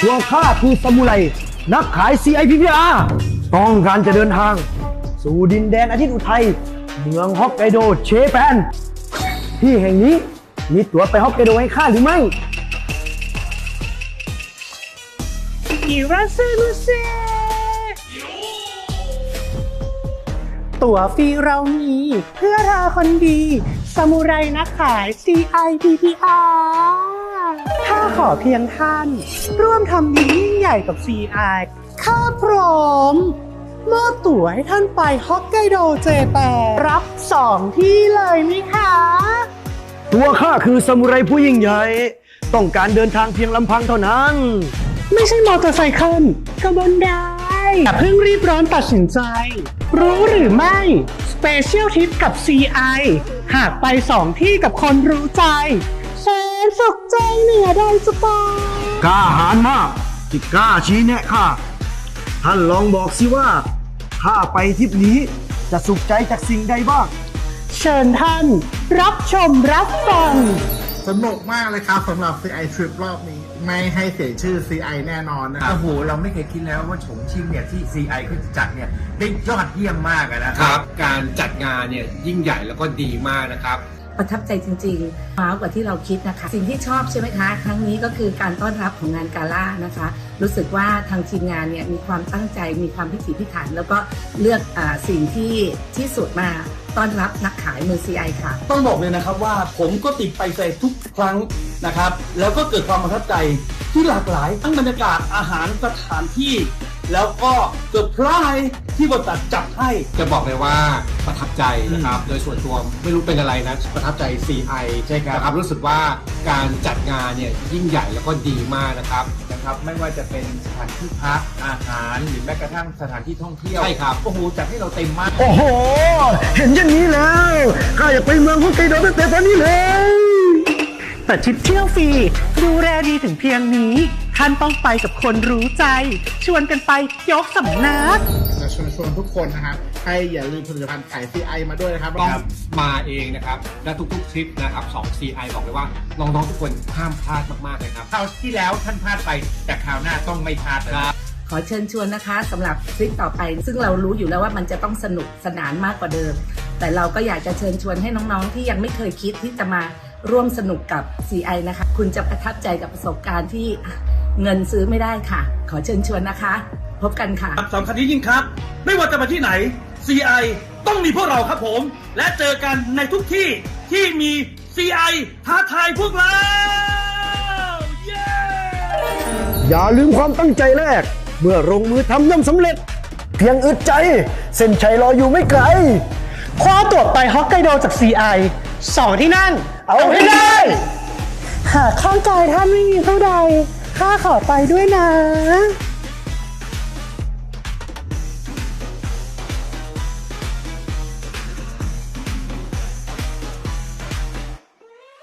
พวข้าคือสมุไรนักขาย CIPPR ต้องการจะเดินทาง สู่ดินแดนอาทิตย์อุทัย เมืองฮอกไกโดเชแปน ที่แห่งนี้มีตั๋วไปฮอกไกโดให้ข้าหรือไม่อิราเซมุเซตั๋วฟรีเรามีเพื่อเธอคนดี สมุไรนักขาย CIPPR ขอเพียงท่าน ร่วมทำดียิ่งใหญ่กับ CI ข้าพร้อมมอบตั๋วให้ท่านไปฮอกไกโดเจแปนรับสองที่เลยไหมคะ ตัวข้าคือสมุไรผู้ยิ่งใหญ่ ต้องการเดินทางเพียงลำพังเท่านั้น ไม่ใช่มอเตอร์ไซค์ก็บนได้อย่าเพิ่งรีบร้อนตัดสินใจ รู้หรือไม่ สเปเชียลทิปกับ CI หากไปสองที่กับคนรู้ใจ แสนสุขใจเหนือใดจะไปกล้าหาญมากที่กล้าชี้แนะข้าท่านลองบอกสิว่าข้าไปทริปนี้จะสุขใจจากสิ่งใดบ้าง เชิญท่าน รับชมรับฟัง สนุกมากเลยครับสำหรับ CI Trip รอบนี้ ไม่ให้เสียชื่อ CI แน่นอนนะครับ โอ้โห เราไม่เคยคิดแล้วว่าฉงชิ่งเนี่ยที่ CI เขาจะจัดเนี่ยได้ยอดเยี่ยมมากอะนะคครัรับบการจัดงานเนี่ยยิ่งใหญ่แล้วก็ดีมากนะครับ ประทับใจจริงๆว้าวกว่าที่เราคิดนะคะ สิ่งที่ชอบใช่ไหมคะ ครั้งนี้ก็คือการต้อนรับของงานกาล่านะคะ รู้สึกว่าทางทีมงานเนี่ยมีความตั้งใจมีความพิถีพิถัน แล้วก็เลือกอสิ่งที่ที่สุดมาต้อนรับนักขายมือ CI ค่ะ ต้องบอกเลยนะครับว่าผมก็ติดไปใส่ทุกครั้งนะครับ แล้วก็เกิดความประทับใจที่หลากหลายทั้งบรรยากาศอาหารสถานที่ แล้วก็เกิดพลายที่บริษัทจัดให้ จะบอกเลยว่าประทับใจนะครับ โดยส่วนตัวไม่รู้เป็นอะไรนะ ประทับใจ CI ใช่ครับนะครับ รู้สึกว่าการจัดงานเนี่ยยิ่งใหญ่แล้วก็ดีมากนะครับนะครับไม่ว่าจะเป็นสถานที่พักอาหารหรือแม้กระทั่งสถานที่ท่องเที่ยวใช่ครับโอ้โหจัดให้เราเต็มมาก โอ้โห เห็นอย่างนี้แล้วข้าอยากไปเมืองฮอกไกโดตั้งแต่ตอนนี้เลยแต่ทริปเที่ยวฟรีดูแลดีถึงเพียงนี้ ท่านต้องไปกับคนรู้ใจ ชวนกันไปยกสำนักจะชวนชวนทุกคนนะครับให้อย่าลืมผลิตภัณฑ์ขาย CI มาด้วยนะครับต้องมาเองนะครับ และทุกๆทริปนะครับของ CI บอกเลยว่าน้องๆทุกคนห้ามพลาดมากๆเลยครับคราวที่แล้วท่านพลาดไปแต่คราวหน้าต้องไม่พลาดเลยขอเชิญชวนนะคะสำหรับทริปต่อไป ซึ่งเรารู้อยู่แล้วว่ามันจะต้องสนุกสนานมากกว่าเดิม แต่เราก็อยากจะเชิญชวนให้น้องๆ ที่ยังไม่เคยคิดที่จะมาร่วมสนุกกับ CI นะคะ คุณจะประทับใจกับประสบการณ์ที่ เงินซื้อไม่ได้ค่ะ ขอเชิญชวนนะคะ พบกันค่ะสำคัญยิ่งครับ ไม่ว่าจะมาที่ไหน CI ต้องมีพวกเราครับผม และเจอกันในทุกที่ที่มี CI ท้าทายพวกเราเย้อย่าลืมความตั้งใจแรก เมื่อลงมือทำย่อมสำเร็จ เพียงอึดใจ เส้นชัยรออยู่ไม่ไกล คว้าตั๋วไปฮอกไกโดจาก CI สองที่นั่ง เอาให้ได้ หากข้างกายท่านไม่มีเท่าใด ข้าขอไปด้วยนะ